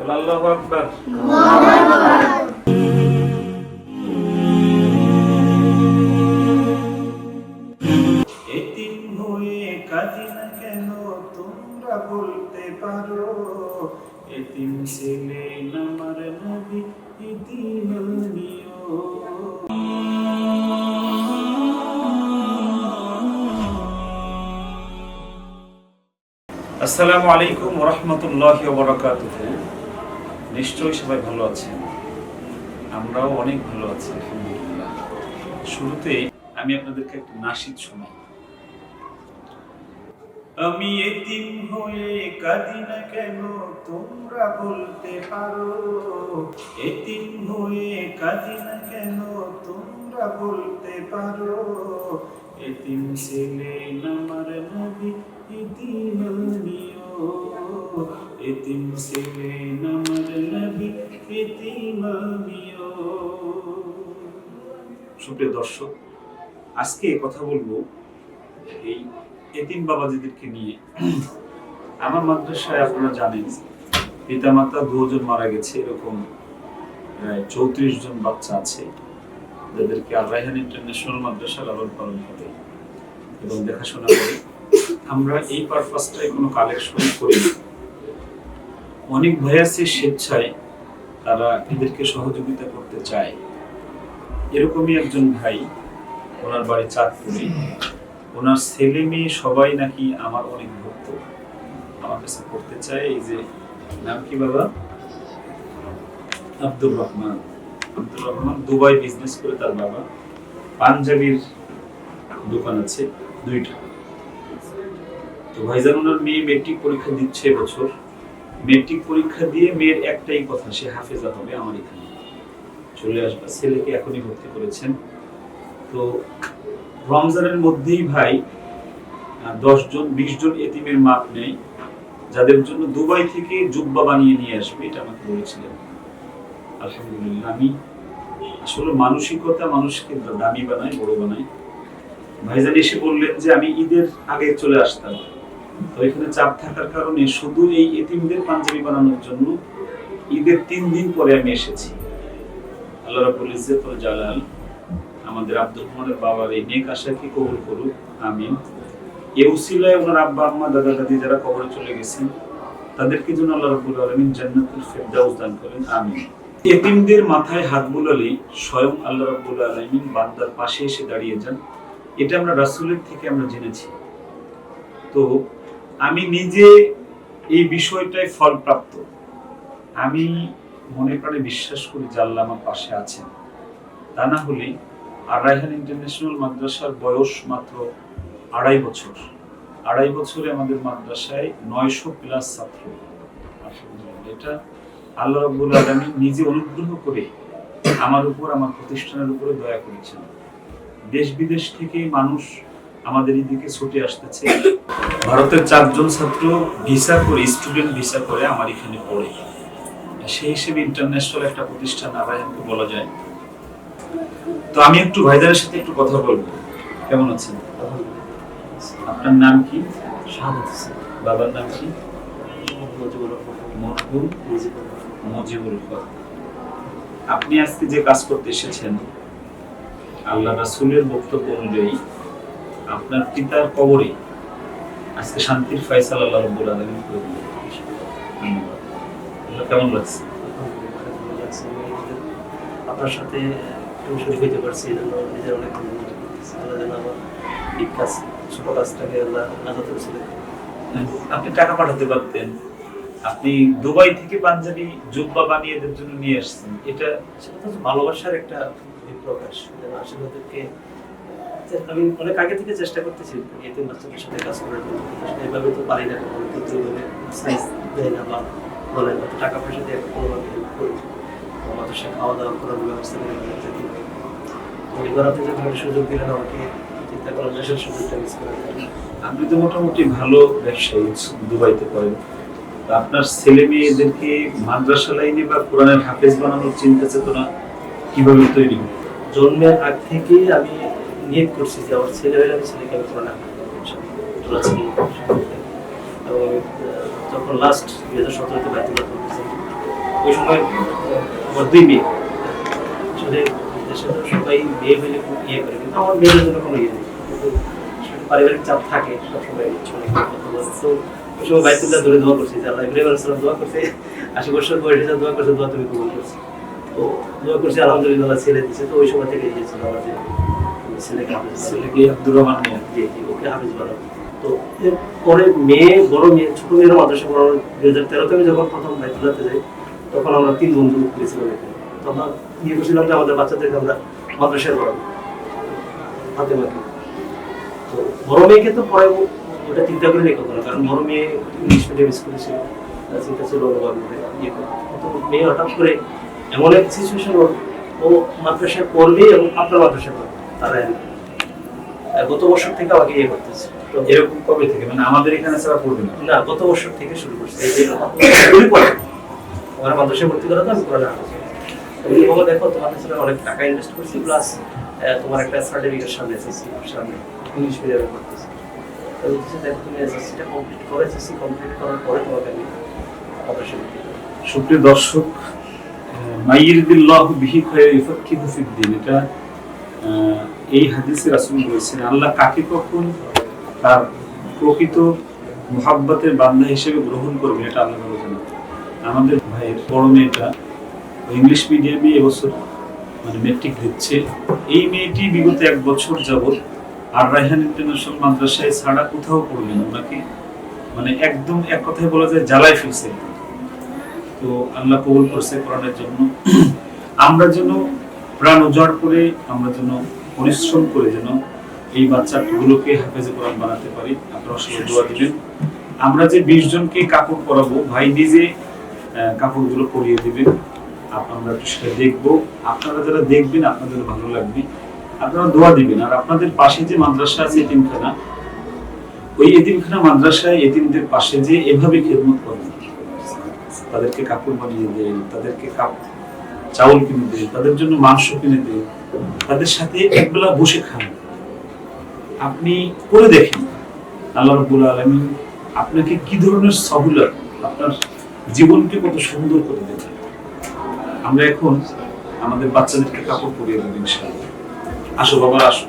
আল্লাহু আকবার। এতিম হয়ে কাঁদি না কেন তোমরা বলতে পারো। এতিম ছেলে নামার নবী এতিম আসসালামু আলাইকুম রহমতুল্লাহ বরকাতুহ। নিশ্চয়ই সবাই ভালো আছেন আমরাও অনেক ভালো আছি, আলহামদুলিল্লাহ। শুরুতেই আমি আপনাদেরকে একটা নাসিদ শোনাই। আমি এতিম হয়ে কাঁদি না কেন, তোমরা বলতে পারো। এতিম হয়ে কাঁদি না কেন, তোমরা বলতে পারো। এতিম ছেলে নামার নবী, এতিম এতিম ছেলে নামার নবী এতিম আমিও সুপ্রিয় দর্শক, আজকে কথা বলব এই এতিম বাবাজিদেরকে নিয়ে। আমার মাদ্রাসায় আপনারা জানেন, পিতামাতা দুজন মারা গেছে, এরকম চৌত্রিশ জন বাচ্চা আছে, যাদেরকে আর রায়হান ইন্টারন্যাশনাল মাদ্রাসা লালন পালন করে এবং দেখাশোনা করে আমরা এই পারপাসটাই কোনো কালেকশন করি না। অনেক ভাই স্বেচ্ছায় তারা এদেরকে সহযোগিতা করতে চায়। এরকমই একজন ভাই ওনার বাড়ি চাঁদপুরে। ওনার ছেলে মেয়ে সবাই নাকি আমার অনেক ভক্ত। আমার কাছে পড়তে চায় এই যে, নাম কি বাবা? আব্দুর রহমান। আব্দুর রহমান দুবাই বিজনেস করে তার বাবা। পাঞ্জাবির দোকান আছে দুইটা। তো ভাইজান ওনার মেয়ে মেট্রিক পরীক্ষা দিচ্ছে এবছর। মেট্রিক পরীক্ষা দিয়ে মেয়ের একটাই কথা, সে হাফেজা হবে আমার এখানে। চলে আসবে। ছেলেকে এখনই ভর্তি করেছেন। তো রমজানের মধ্যেই ভাই দশ জন, বিশ জন এতিমের মাপ নেই যাদের জন্য দুবাই থেকে জুব্বা বানিয়ে নিয়ে আসবে, এটা আমাকে বলেছিলেন। আলহামদুলিল্লাহ, আমি আসলে মানসিকতা মানুষকে দামি বানায়, বড় বানায়। ভাইজান এসে বললেন যে, আমি ঈদের আগে চলে আসতাম। তো এখানে চাপ থাকার কারণে শুধু এই এতিমদের পাঞ্জাবি বানানোর জন্য ঈদের তিন দিন পরে আমি এসেছি। আল্লাহ রাবুল ইজ্জত ও জালাল আমাদের আব্দুল রহমানের বাবার এই নেক আশাকে কবুল করুক, আমিন। এ উসিলায় ওনার আব্বা, আম্মা, দাদা, দাদি যারা কবরে চলে গেছেন, তাদেরকে যেন আল্লাহ রাব্বুল আলামিন জান্নাতুল ফেরদাউস দান করেন, আমিন। এতিমদের মাথায় হাত বুলালে স্বয়ং আল্লাহ রাব্বুল আলামিন বান্দার পাশে এসে দাঁড়িয়ে যান। এটা আমরা রাসুলের থেকে আমরা জেনেছি। তো আমি নিজে এই বিষয়টায় ফলপ্রাপ্ত। আমি মনে প্রাণে বিশ্বাস করি যে আল্লাহ আমার পাশে আছেন। তা না হলে আর রায়হান ইন্টারন্যাশনাল মাদ্রাসার বয়স মাত্র আড়াই বছর। আড়াই বছরে আমাদের মাদ্রাসায় নয়শো প্লাস ছাত্র। এটা আল্লাহ রব্বুল আলমী নিজে অনুগ্রহ করে আমার উপর, আমার প্রতিষ্ঠানের উপরে দয়া করেছেন। দেশ বিদেশ থেকে মানুষ আমাদের এদিকে ছুটে আসতেছে। ভারতের চারজন ছাত্র ভিসা করে স্টুডেন্ট ভিসা করে আমার এখানে পড়ে। সেই হিসেবে ইন্টারন্যাশনাল একটা প্রতিষ্ঠান নারায়ণকে বলা যায়। তো আমি একটু ভাইদারের সাথে একটু কথা বলব। কেমন আছেন? আপনার নাম কি? বাবার নাম কি? হক আপনি আজকে যে কাজ করতে এসেছেন আল্লাহ রাসুলের বক্তব্য অনুযায়ী আপনার পিতার কবরে আজকে শান্তির ফয়সালা আল্লাহ রাব্বুল আলামিন করে দিলেন। কেমন লাগছে? আপনার সাথে একটু শরীর হইতে পারছি এই জন্য নিজের অনেক আল্লাহ যেন আমার এই কাজ ছোট কাজটাকে আল্লাহ নাজাত রসুলের আপনি টাকা পাঠাতে পারতেন। আপনি দুবাই থেকে পাঞ্জাবি জুব্বা বানিয়ে এদের জন্য নিয়ে আসছেন। এটা ভালোবাসার একটা প্রকাশ। যেন আসলে ওদেরকে আমি অনেক আগে থেকে চেষ্টা করতেছি এতে বাচ্চাদের সাথে কাজ করার জন্য। এভাবে তো পারি না সাইজ দেয় না বা বলে না। টাকা পয়সা দিয়ে কোনোভাবে হেল্প করি। আমাদের সাথে খাওয়া দাওয়া করার ব্যবস্থা করে যে ধরনের সুযোগ দিলেন আমাকে চিন্তা করার দেশের সুযোগটা মিস করে আপনি তো মোটামুটি ভালো ব্যবসায়ী দুবাইতে করেন আপনার ছেলে মেয়েদেরকে মাদ্রাসা লাইনে বা কোরআনের হাফেজ বানানোর চিন্তা চেতনা কীভাবে তৈরি? জন্মের আগ থেকেই আমি নিয়োগ করছি যে আমার ছেলে হলে আমি ছেলেকে আমি করোনা এবং আমি যখন লাস্ট দুই হাজার সতেরোতে বাইতুল্লাহ করতেছি ওই সময় আমার দুই মেয়ে। আসলে দেশে তো সবাই মেয়ে হইলে খুব ইয়ে করে, কিন্তু আমার মেয়েদের জন্য কোনো ইয়ে নেই। পারিবারিক চাপ থাকে, সবসময় তো ওই সময় বাইতুল্লাহ ধরে দোয়া করছি, যে আল্লাহ ইব্রাহিম আলাইহিস দোয়া করছে, আশি বছর বয়সে যা দোয়া করছে, দোয়া তুমি কবুল করছি। তো দোয়া করছি, আলহামদুলিল্লাহ ছেলে দিছে তো ওই সময় থেকে গিয়েছিল আমার যে ছেলেকে ছেলেকে আব্দুর রহমান মিয়া জি জি ওকে হাফিজ বানাবো তো পরে মেয়ে, বড় মেয়ে, ছোট মেয়ের মাদ্রাসা পড়ানো দুই হাজার তেরোতে আমি যখন প্রথম বাইতুল্লাতে যাই, তখন আমরা তিন বন্ধু গেছিলাম এখানে। তো আমরা নিয়ে করছিলাম যে আমাদের বাচ্চাদেরকে আমরা মাদ্রাসায় পড়াবো, হাতে মাকে তো বড় মেয়েকে তো পড়াবো, ওটা চিন্তা করে নেই কখনো কারণ বড় মেয়ে ইংলিশ মিডিয়াম স্কুলে ছিল চিন্তা ছিল ইয়ে করব। তো মেয়ে হঠাৎ করে এমন এক সিচুয়েশন ও মাদ্রাসায় পড়বে এবং আপনার মাদ্রাসায় পড়বে। তারা গত বছর থেকে আমাকে ইয়ে করতেছে। এরকম কবে থেকে? মানে আমাদের এখানে ছাড়া পড়বে না? না গত বছর থেকে শুরু করছে। এই যে আমার মাদ্রাসায় ভর্তি করা তো আমি করে না তুমি বলো দেখো তোমার কাছে অনেক টাকা ইনভেস্ট করছি প্লাস তোমার একটা সার্টিফিকেট সামনে এসেছি সামনে। ইংলিশ মিডিয়ামে করব সুপ্রিয় দর্শক মাইয়িদিল্লাহ বিহি খয়র ইফাক্কিহু ফিদ্দিন এটা এই হাদিসে রাসূল বলেছেন, আল্লাহ কাকে কখন তার প্রকৃত মুহাব্বতের বান্দা হিসেবে গ্রহণ করবে এটা আল্লাহ জানেন। আমাদের ভাইয়ের বড় মেয়েটা ইংলিশ মিডিয়ামে এবছর মানে মেট্রিক দিচ্ছে। এই মেয়েটি বিগত এক বছর যাবৎ আর রায়হান ইন্টারন্যাশনাল মাদ্রাসায় ছাড়া কোথাও পড়বে না ওনাকে মানে একদম এক কথায় বলা যায় জ্বালায় ফেলছে। তো আল্লাহ কবুল করছে কোরআনের জন্য। আমরা যেন প্রাণ উজাড় করে আমরা যেন পরিশ্রম করে যেন এই বাচ্চাগুলোকে হাফেজে কোরআন বানাতে পারি। আপনারা সবাই দোয়া দিবেন। আমরা যে বিশ জনকে কাপড় পরাবো, ভাই নিজে কাপড়গুলো পরিয়ে দিবেন। আপ- আমরা একটু সেটা দেখব। আপনারা যারা দেখবেন, আপনাদের ভালো লাগবে। আপনারা দোয়া দিবেন। আর আপনাদের পাশে যে মাদ্রাসা আছে, এতিমখানা, ওই এতিমখানা মাদ্রাসায় এতিমদের পাশে যে এভাবে খেদমত করেন। তাদেরকে কাপড় বানিয়ে দেন, তাদেরকে কাপ চাউল কিনে দেয়, তাদের জন্য মাংস কিনে দেয়, তাদের সাথে একবেলা বসে খান। আপনি করে দেখেন। আল্লাহ রাব্বুল আলমী আপনাকে কি ধরনের সহুলত আপনার জীবনকে কত সুন্দর করে দেবে আমরা এখন আমাদের বাচ্চাদেরকে কাপড় পরিয়ে দেবেন আসো বাবা আসো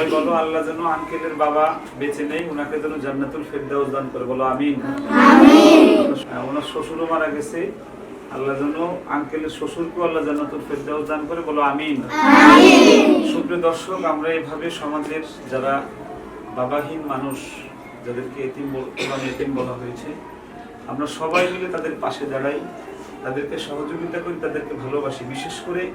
সবাই বলো আল্লাহ যেন আঙ্কেলের বাবা বেঁচে নেই ওনাকে যেন জান্নাতুল ফেরদাউস দান করে। বলো আমিন। ওনার শ্বশুরও মারা গেছে। আল্লাহ যেন আঙ্কেলের শ্বশুরকে আল্লাহ জান্নাতুল ফেরদাউস দান করে। বলো আমিন। সুপ্রিয় দর্শক আমরা এভাবে সমাজের যারা বাবাহীন মানুষ যাদেরকে এতিম বল- এতিম বলা হয়েছে আমরা সবাই মিলে তাদের পাশে দাঁড়াই তাদেরকে সহযোগিতা করি তাদেরকে ভালোবাসি। বিশেষ করে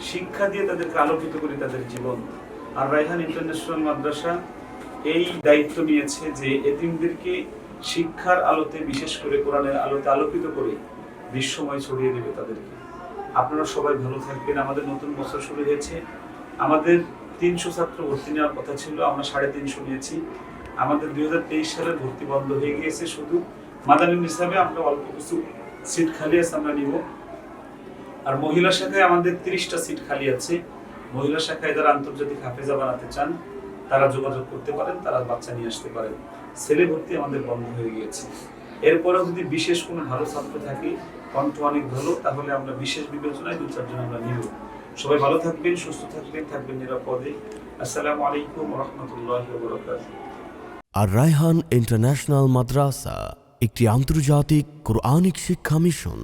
শিক্ষা দিয়ে তাদেরকে আলোকিত করি তাদের জীবন। আর রায়হান ইন্টারন্যাশনাল মাদ্রাসা এই দায়িত্ব নিয়েছে যে এতিমদেরকে শিক্ষার আলোতে, বিশেষ করে কোরআনের আলোতে আলোকিত করে বিশ্বময় ছড়িয়ে দেবে তাদেরকে। আপনারা সবাই ভালো থাকবেন। আমাদের নতুন বছর শুরু হয়েছে। আমাদের তিনশো ছাত্র ভর্তি নেওয়ার কথা ছিল, আমরা সাড়ে তিনশো নিয়েছি। আমাদের দুই হাজার তেইশ সালের ভর্তি বন্ধ হয়ে গিয়েছে শুধু। মাদানী হিসাবে আমরা অল্প কিছু সিট খালি আছে, আমরা নিব। আর মহিলা শাখায় আমাদের তিরিশটা সিট খালি আছে। মহিলা শাখায় যারা আন্তর্জাতিক হাফেজা বানাতে চান, তারা যোগাযোগ করতে পারেন, তারা বাচ্চা নিয়ে আসতে পারেন। ছেলে ভর্তি আমাদের বন্ধ হয়ে গিয়েছে। এরপরেও যদি বিশেষ কোনো ভালো ছাত্র থাকে, কণ্ঠ অনেক ভালো, তাহলে আমরা বিশেষ বিবেচনায় দু চারজন আমরা নিব। সবাই ভালো থাকবেন, সুস্থ থাকবেন থাকবেন নিরাপদে। আসসালামু আলাইকুম রহমতুল্লাহ আর রায়হান ইন্টারন্যাশনাল মাদ্রাসা, একটি আন্তর্জাতিক কোরআনিক শিক্ষা মিশন।